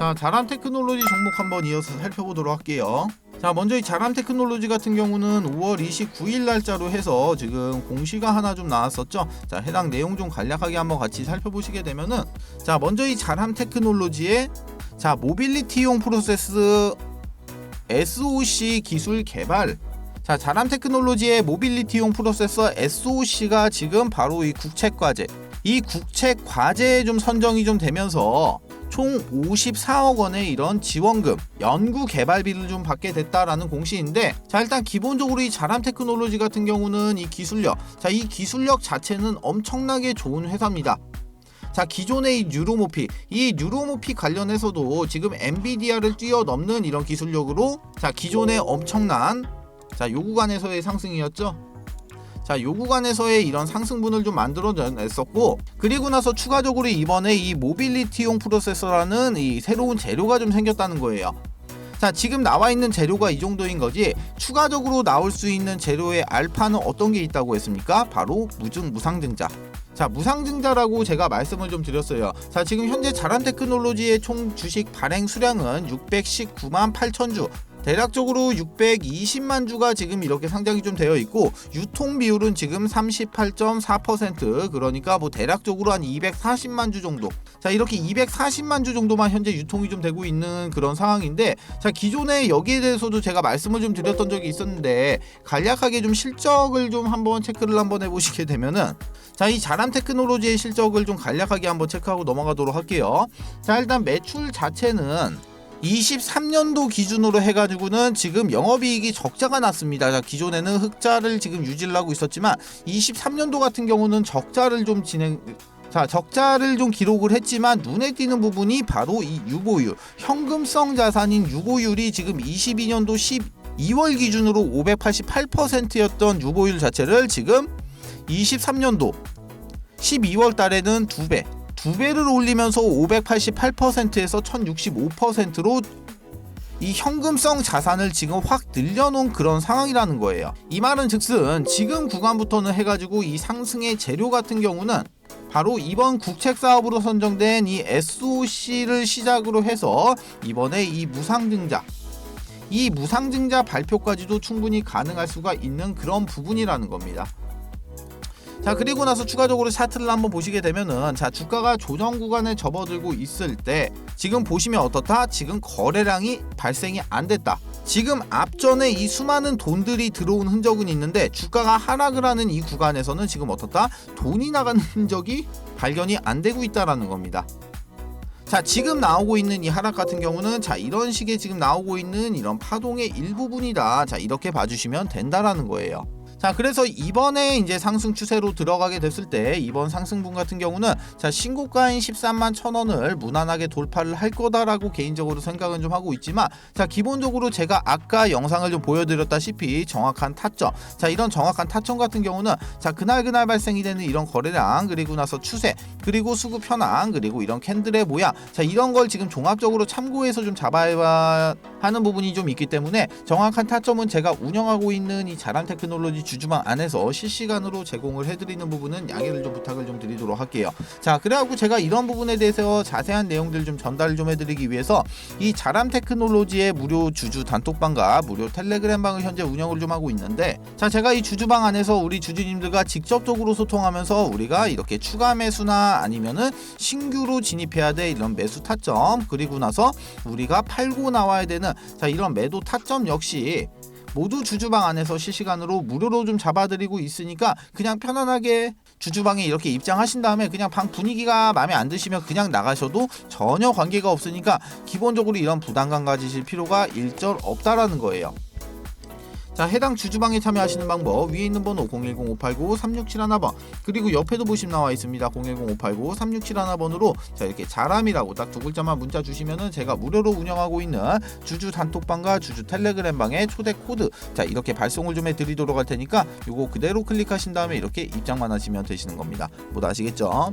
자, 자람 테크놀로지 종목 한번 이어서 살펴보도록 할게요. 자, 먼저 이 자람 테크놀로지 같은 경우는 5월 29일 날짜로 해서 지금 공시가 하나 좀 나왔었죠. 자, 해당 내용 좀 간략하게 한번 같이 살펴보시게 되면은 자, 먼저 이 자람 테크놀로지의 자, 모빌리티용 프로세스 SOC 기술 개발 자, 자람 테크놀로지의 모빌리티용 프로세서 SOC가 지금 바로 이 국책 과제 이 국책 과제에 좀 선정이 좀 되면서 총 54억 원의 이런 지원금, 연구 개발비를 좀 받게 됐다라는 공시인데, 자 일단 기본적으로 이 자람 테크놀로지 같은 경우는 이 기술력, 자 이 기술력 자체는 엄청나게 좋은 회사입니다. 자 기존의 이 뉴로모피, 이 뉴로모피 관련해서도 지금 엔비디아를 뛰어넘는 이런 기술력으로 자 기존의 엄청난 자 요 구간에서의 상승이었죠. 자, 요 구간에서의 이런 상승분을 좀 만들어냈었고, 그리고 나서 추가적으로 이번에 이 모빌리티용 프로세서라는 이 새로운 재료가 좀 생겼다는 거예요. 자, 지금 나와 있는 재료가 이 정도인 거지, 추가적으로 나올 수 있는 재료의 알파는 어떤 게 있다고 했습니까? 바로 무증 무상증자. 자, 무상증자라고 제가 말씀을 좀 드렸어요. 자, 지금 현재 자란 테크놀로지의 총 주식 발행 수량은 619만 8천 주. 대략적으로 620만 주가 지금 이렇게 상장이 좀 되어 있고 유통 비율은 지금 38.4% 그러니까 뭐 대략적으로 한 240만 주 정도. 자, 이렇게 240만 주 정도만 현재 유통이 좀 되고 있는 그런 상황인데 자, 기존에 여기에 대해서도 제가 말씀을 좀 드렸던 적이 있었는데 간략하게 좀 실적을 좀 한번 체크를 한번 해 보시게 되면은 자, 이 자람 테크놀로지의 실적을 좀 간략하게 한번 체크하고 넘어가도록 할게요. 자, 일단 매출 자체는 23년도 기준으로 해가지고는 지금 영업이익이 적자가 났습니다. 자, 기존에는 흑자를 지금 유지를 하고 있었지만 23년도 같은 경우는 적자를 좀 진행 자 적자를 좀 기록을 했지만 눈에 띄는 부분이 바로 이 유보율 현금성 자산인 유보율이 지금 22년도 12월 기준으로 588%였던 유보율 자체를 지금 23년도 12월 달에는 2배 두 배를 올리면서 588%에서 1065%로 이 현금성 자산을 지금 확 늘려놓은 그런 상황이라는 거예요. 이 말은 즉슨 지금 구간부터는 해가지고 이 상승의 재료 같은 경우는 바로 이번 국책 사업으로 선정된 이 SOC를 시작으로 해서 이번에 이 무상증자 이 무상증자 발표까지도 충분히 가능할 수가 있는 그런 부분이라는 겁니다. 자 그리고 나서 추가적으로 차트를 한번 보시게 되면은 자 주가가 조정 구간에 접어들고 있을 때 지금 보시면 어떻다? 지금 거래량이 발생이 안 됐다. 지금 앞전에 이 수많은 돈들이 들어온 흔적은 있는데 주가가 하락을 하는 이 구간에서는 지금 어떻다? 돈이 나가는 흔적이 발견이 안 되고 있다라는 겁니다. 자 지금 나오고 있는 이 하락 같은 경우는 자 이런 식의 지금 나오고 있는 이런 파동의 일부분이다 자 이렇게 봐주시면 된다라는 거예요 자 그래서 이번에 이제 상승 추세로 들어가게 됐을 때 이번 상승분 같은 경우는 자 신고가인 13만 천 원을 무난하게 돌파를 할 거다라고 개인적으로 생각은 좀 하고 있지만 자 기본적으로 제가 아까 영상을 좀 보여드렸다시피 정확한 타점. 자 이런 정확한 타점 같은 경우는 자 그날 그날 발생이 되는 이런 거래량 그리고 나서 추세 그리고 수급 현황 그리고 이런 캔들의 모양. 자 이런 걸 지금 종합적으로 참고해서 좀 잡아야 하는 부분이 좀 있기 때문에 정확한 타점은 제가 운영하고 있는 이 자란 테크놀로지 주주방 안에서 실시간으로 제공을 해드리는 부분은 양해를 좀 부탁을 좀 드리도록 할게요. 자, 그래갖고 제가 이런 부분에 대해서 자세한 내용들 좀 전달 좀 해드리기 위해서 이 자람 테크놀로지의 무료 주주 단톡방과 무료 텔레그램 방을 현재 운영을 좀 하고 있는데 자, 제가 이 주주방 안에서 우리 주주님들과 직접적으로 소통하면서 우리가 이렇게 추가 매수나 아니면은 신규로 진입해야 돼 이런 매수 타점 그리고 나서 우리가 팔고 나와야 되는 자 이런 매도 타점 역시 모두 주주방 안에서 실시간으로 무료로 좀 잡아드리고 있으니까 그냥 편안하게 주주방에 이렇게 입장하신 다음에 그냥 방 분위기가 마음에 안 드시면 그냥 나가셔도 전혀 관계가 없으니까 기본적으로 이런 부담감 가지실 필요가 일절 없다라는 거예요. 자 해당 주주방에 참여하시는 방법 위에 있는 번호 010-589-3671번 그리고 옆에도 보시면 나와 있습니다 010-589-3671번으로 자 이렇게 자람이라고 딱 두 글자만 문자 주시면은 제가 무료로 운영하고 있는 주주 단톡방과 주주 텔레그램방의 초대 코드 자 이렇게 발송을 좀 해드리도록 할 테니까 요거 그대로 클릭하신 다음에 이렇게 입장만 하시면 되시는 겁니다 모두 아시겠죠?